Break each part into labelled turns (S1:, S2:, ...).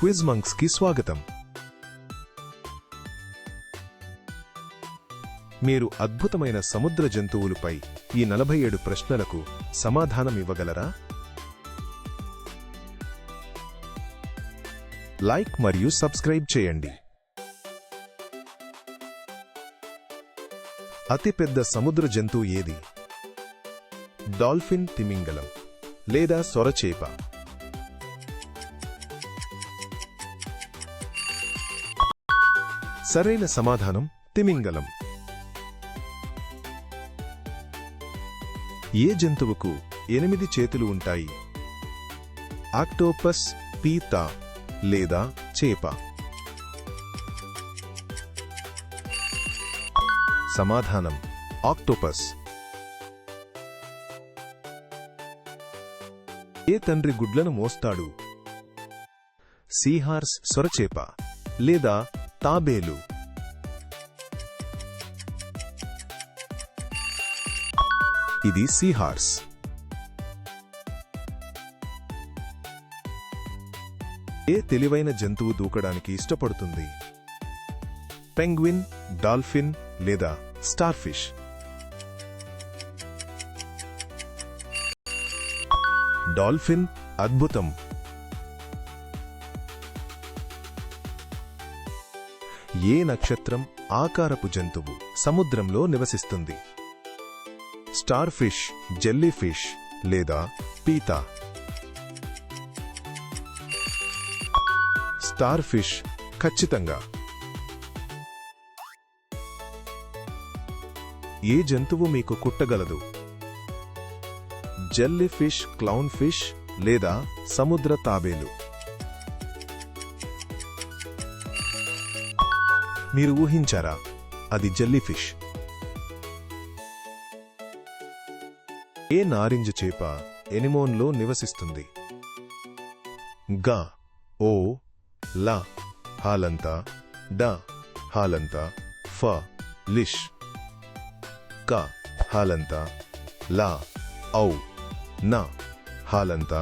S1: Quiz మంక్స్కి స్వాగతం. మీరు అద్భుతమైన సముద్ర జంతువులపై ఈ నలభై ఏడు ప్రశ్నలకు సమాధానం ఇవ్వగలరా? లైక్ మరియు సబ్స్క్రైబ్ చేయండి. అతిపెద్ద సముద్ర జంతువు ఏది? డాల్ఫిన్ తిమింగలం లేదా సొరచేప? సరైన సమాధానం తిమింగలం. ఏ జంతువుకు ఎనిమిది చేతులు ఉంటాయి? ఆక్టోపస్ పీత లేదా చేప? సమాధానం ఆక్టోపస్. ఏ తండ్రి గుడ్లను మోస్తాడు? సీహార్స్ సొరచేప లేదా తాబేలు. ఇది సీహార్స్. ఏ తెలివైన జంతువు దూకడానికి ఇష్టపడుతుంది? పెంగ్విన్ డాల్ఫిన్ లేదా స్టార్ఫిష్? డాల్ఫిన్ అద్భుతం. ఏ నక్షత్రం ఆకారపు జంతువు సముద్రంలో నివసిస్తుంది? స్టార్ ఫిష్ జెల్లీ ఫిష్ లేదా పీతా? స్టార్ ఫిష్ ఖచ్చితంగా. ఏ జంతువు మీకు కుట్టగలదు? జెల్లీ ఫిష్ క్లౌన్ ఫిష్ లేదా సముద్ర తాబేలు? మీరు ఊహించారా? అది జెల్లీ ఫిష్ ఏ నారింజ చేప ఎనిమోన్లో నివసిస్తుంది? గ ఓ ల హాలంత డ హాలంత ఫ లిష్. క హాలంత ల ఔ న హాలంత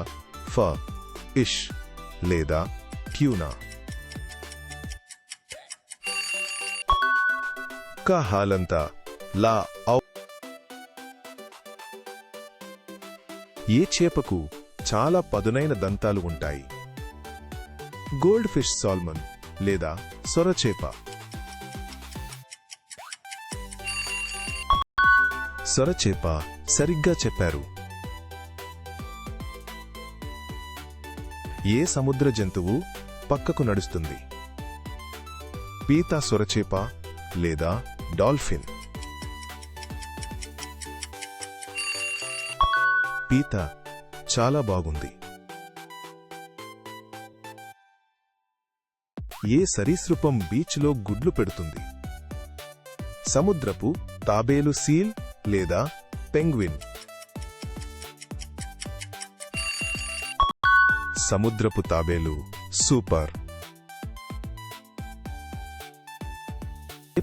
S1: ఫ ఇష్ లేదా క్యూనా? క హాలంత లా ఔ ఏ చేపకు చాలా పదునైన దంతాలు ఉంటాయి? గోల్డ్ ఫిష్ సాల్మన్ లేదా సొరచేప సొరచేప సరిగ్గా చెప్పారు. ఏ సముద్ర జంతువు పక్కకు నడుస్తుంది? పీతా సొరచేప లేదా డాల్ఫిన్. పీత చాలా బాగుంది. ఏ సరీసృపం బీచ్లో గుడ్లు పెడుతుంది? సముద్రపు తాబేలు సీల్ లేదా పెంగ్విన్? సముద్రపు తాబేలు సూపర్.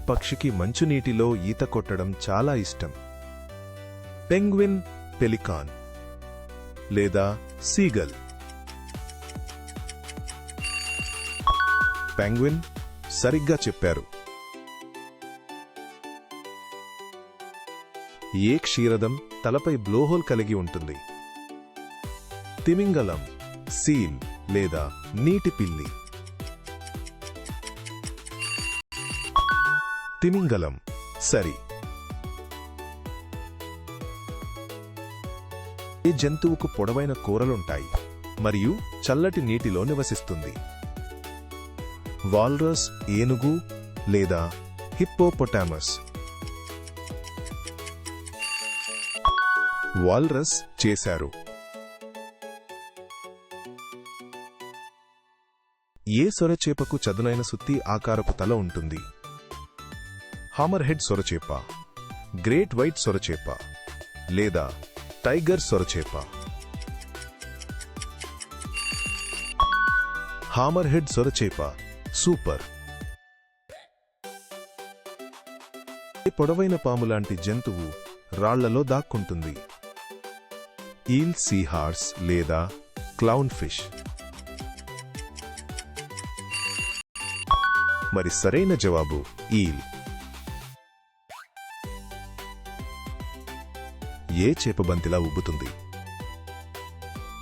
S1: పక్షికి మంచునీటిలో ఈత కొట్టడం చాలా ఇష్టం. పెంగ్విన్ పెలికాన్ లేదా సీగల్. పెంగ్విన్ సరిగ్గా చెప్పారు. ఏ క్షీరదం తలపై బ్లోహోల్ కలిగి ఉంటుంది? తిమింగలం సీల్ లేదా నీటి పిల్లి. తిమింగలం. సరి. ఏ జంతువుకు పొడవైన కూరలుంటాయి మరియు చల్లటి నీటిలో నివసిస్తుంది. వాల్రస్ ఏనుగు లేదా హిప్పోపొటామస్. వాల్రస్ చేశారు. ఏ సొరచేపకు చదునైన సుత్తి ఆకారపు తల ఉంటుంది. హామర్ హెడ్ సొరచేప గ్రేట్ వైట్ సొరచేప లేదా టైగర్ సొరచేప. హామర్ హెడ్ సొరచేప సూపర్. పొడవైన పాము లాంటి జంతువు రాళ్ళలో దాక్కుంటుంది. ఈల్ సీహార్స్ లేదా క్లౌన్ ఫిష్ మరి సరైన జవాబు ఈల్. ఏ చేపబంతిలా ఉబ్బుతుంది?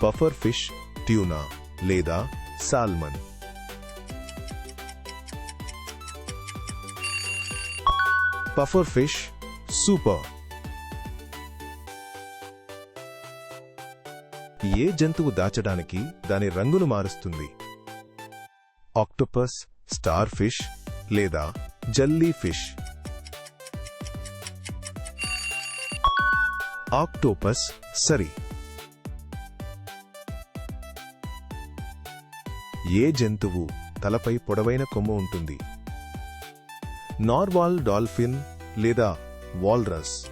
S1: పఫర్ ఫిష్ ట్యూనా లేదా సాల్మన్? Pufferfish super. ఏ జంతువు దాచడానికి దాని రంగును మారుస్తుంది? ఆక్టోపస్ స్టార్ ఫిష్ లేదా జల్లీ ఫిష్? ఆక్టోపస్ సరి. ఏ జంతువు తలపై పొడవైన కొమ్ము ఉంటుంది? నార్వాల్ డాల్ఫిన్ లేదా వాల్రస్?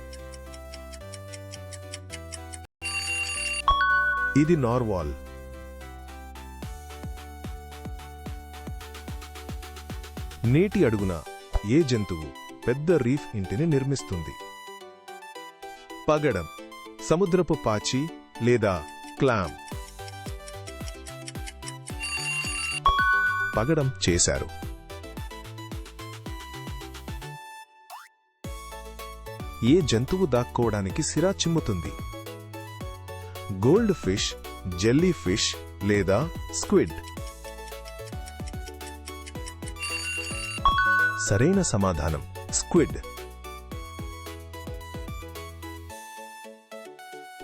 S1: ఇది నార్వాల్. నీటి అడుగున ఏ జంతువు పెద్ద రీఫ్ ఇంటిని నిర్మిస్తుంది? పగడం సముద్రపు పాచి లేదా క్లామ్ పగడం చేశారు. ఏ జంతువు దాక్కోవడానికి సిరా చిమ్ముతుంది? గోల్డ్ ఫిష్ జెల్లీ ఫిష్ లేదా స్క్విడ్? సరైన సమాధానం స్క్విడ్.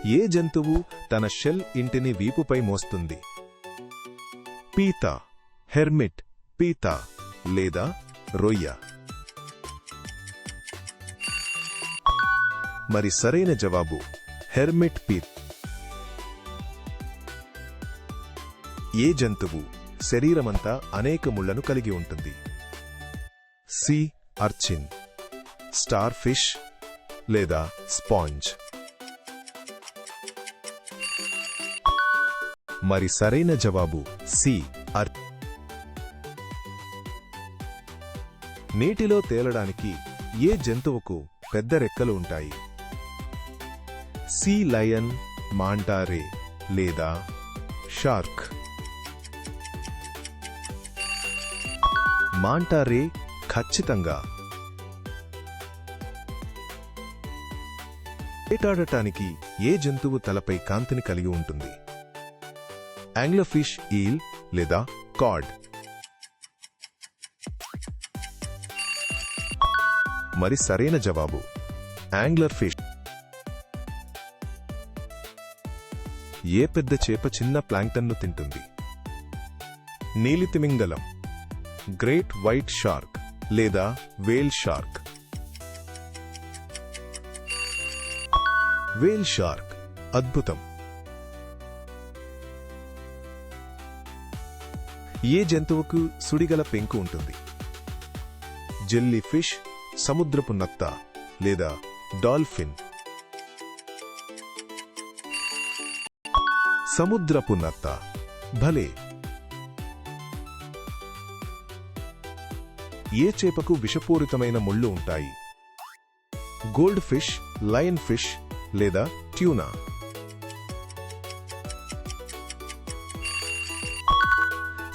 S1: ఏ జంతువు తన షెల్ ఇంటిని వీపుపై మోస్తుంది? పీత హెర్మిట్ పీత లేదా రొయ్య? మరి సరైన జవాబు హెర్మిట్ పీత్. ఏ జంతువు శరీరమంతా అనేక ముళ్ళను కలిగి ఉంటుంది? సి అర్చిన్ స్టార్ ఫిష్ లేదా స్పాంజ్. మరి సరైన జవాబు సి. అర్. నీటిలో తేలడానికి ఏ జంతువుకు పెద్ద రెక్కలు ఉంటాయి? సీ. లయన్ మాంటారే లేదా షార్క్? మాంటారే ఖచ్చితంగా వేటాడటానికి ఏ జంతువు తలపై కాంతిని కలిగి ఉంటుంది? యాంగ్లోఫిష్ ఈల్ లేదా కాడ్. మరి సరైన జవాబు. యాంగ్లర్ ఫిష్ ఏ పెద్ద చేప చిన్న ప్లాంక్టన్ను తింటుంది? నీలితిమింగలం. గ్రేట్ వైట్ షార్క్ లేదా వేల్ షార్క్. వేల్ షార్క్. అద్భుతం. ఏ జంతువుకు సుడిగల పెంకు ఉంటుంది? జెల్లీ ఫిష్ సముద్రపు నత్త లేదా డాల్ఫిన్? సముద్రపు నత్త. భలే! ఏ చేపకు విషపూరితమైన ముళ్ళు ఉంటాయి? గోల్డ్ ఫిష్ లయన్ ఫిష్ లేదా ట్యూనా?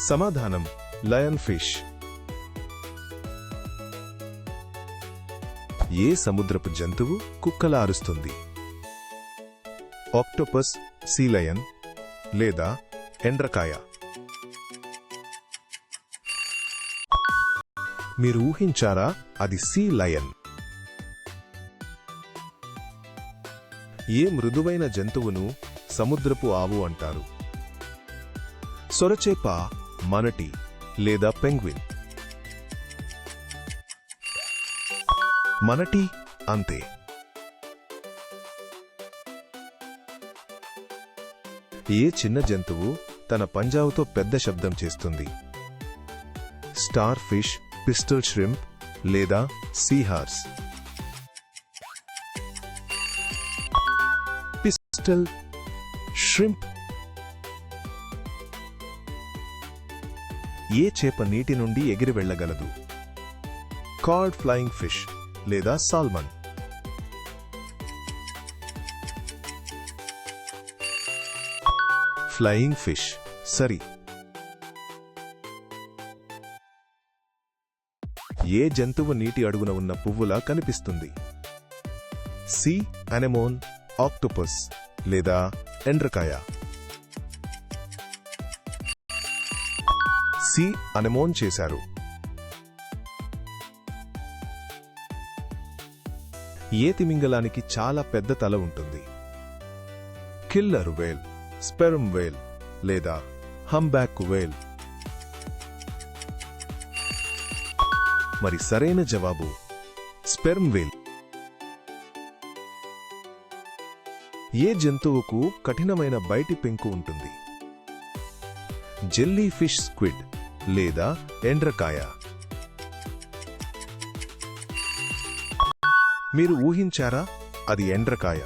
S1: సమాధానం లయన్ ఫిష్. ఏ సముద్రపు జంతువు కుక్కల అరుస్తుంది? ఆక్టోపస్ సీలయన్ లేదా ఎండ్రకాయ? మీరు ఊహించారా అది సీ లయన్? ఏ మృదువైన జంతువును సముద్రపు ఆవు అంటారు? సొరచేప మనటి లేదా పెంగ్విన్. మనటి అంతే. ఏ చిన్న జంతువు తన పంజావుతో పెద్ద శబ్దం చేస్తుంది? స్టార్ ఫిష్ పిస్టల్ ష్రింప్ లేదా సీహార్స్? పిస్టల్ ష్రింప్ ఏ చేప నీటి నుండి ఎగిరి వెళ్ళగలదు? కార్డ్ ఫ్లయింగ్ ఫిష్ లేదా సాల్మన్? ఫ్లయింగ్ ఫిష్ సరి. ఏ జంతువు నీటి అడుగున ఉన్న పువ్వులా కనిపిస్తుంది? సి అనెమోన్ ఆక్టోపస్ లేదా ఎండ్రకాయ. సి అనమోన్ చేశారు. ఏ తిమింగలానికి చాలా పెద్ద తల ఉంటుంది. కిల్లర్ వేల్ స్పెరమ్ వేల్ లేదా హంబ్యాక్ వేల్. మరి సరైన జవాబు స్పెర్మ్ వేల్. ఏ జంతువుకు కఠినమైన బయటి పెంకు ఉంటుంది? జెల్లీ ఫిష్ స్క్విడ్ లేదా ఎండ్రకాయ. మీరు ఊహించారా? అది ఎండ్రకాయ.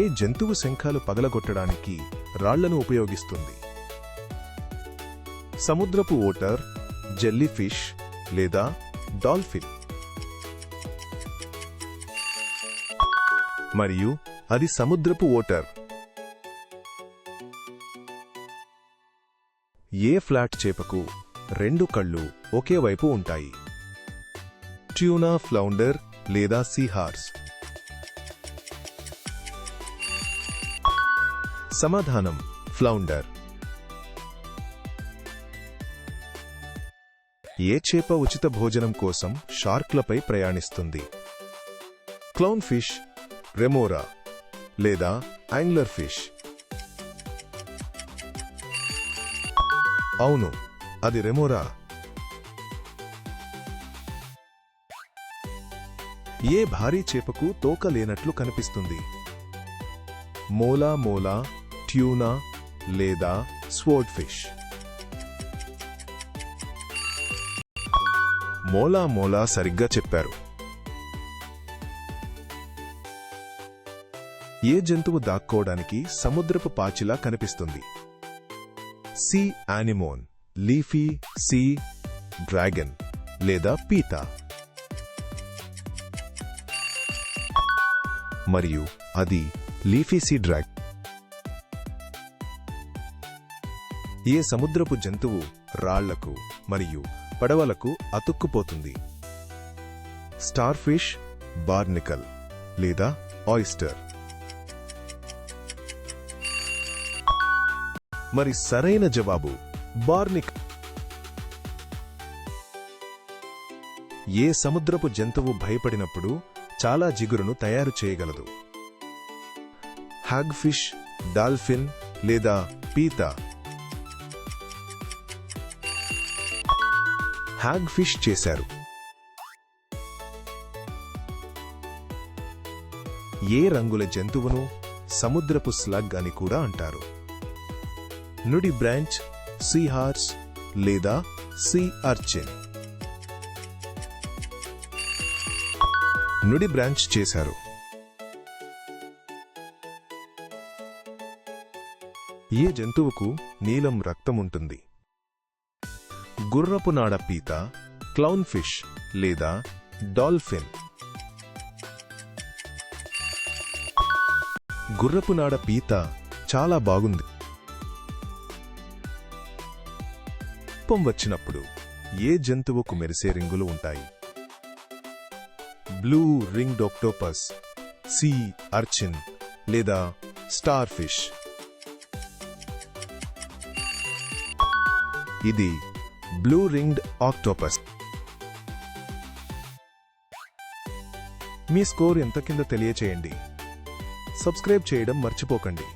S1: ఏ జంతువు శంఖాలు పగలగొట్టడానికి రాళ్ళను ఉపయోగిస్తుంది? సముద్రపు ఓటర్ జెల్లీ ఫిష్ లేదా డాల్ఫిన్? మరియు అది సముద్రపు ఓటర్. ఏ ఫ్లాట్ చేపకు రెండు కళ్ళు ఒకే వైపు ఉంటాయి? ట్యూనా ఫ్లౌండర్ లేదా సీహార్స్? సమాధానం ఫ్లౌండర్. ఏ చేప ఉచిత భోజనం కోసం షార్క్లపై ప్రయాణిస్తుంది? క్లౌన్ ఫిష్ రెమోరా లేదా యాంగ్లర్ ఫిష్? అవును అది రెమోరా. ఏ భారీ చేపకు తోక లేనట్లు కనిపిస్తుంది? మోలా మోలా ట్యూనా లేదా స్వోర్డ్ ఫిష్? మోలా మోలా సరిగ్గా చెప్పారు. ఏ జంతువు దాక్కోవడానికి సముద్రపు పాచిలా కనిపిస్తుంది? Sea anemone leafy sea dragon లేదా పీతా. మరియు అది లీఫీ సీ డ్రాగ్ ఏ సముద్రపు జంతువు రాళ్ళకు మరియు పడవలకు అతుక్కుపోతుంది? స్టార్ ఫిష్ బార్నికల్ లేదా ఆయిస్టర్. మరి సరైన జవాబు. బార్నిక్. ఏ సముద్రపు జంతువు భయపడినప్పుడు చాలా జిగురును తయారు చేయగలదు? హ్యాగ్ ఫిష్ డాల్ఫిన్ లేదా పీతా? హ్యాగ్ ఫిష్ చేశారు. ఏ రంగుల జంతువును సముద్రపు స్లగ్ అని కూడా అంటారు. నుడి బ్రాంచ్ సీ హార్స్ లేదా సీ అర్చిన్. నుడి బ్రాంచ్ చేశారు. ఏ జంతువుకు నీలం రక్తం ఉంటుంది గుర్రపు నాడ పీత క్లౌన్ ఫిష్ లేదా డాల్ఫిన్? గుర్రపు నాడ పీత చాలా బాగుంది. కోపం వచ్చినప్పుడు ఏ జంతువుకు మెరిసే రింగులు ఉంటాయి? Blue ring octopus sea urchin లేదా స్టార్ ఫిష్? ఇది బ్లూ రింగ్డ్ ఆక్టోపస్. మీ స్కోర్ ఎంత కింద తెలియచేయండి. సబ్స్క్రైబ్ చేయడం మర్చిపోకండి.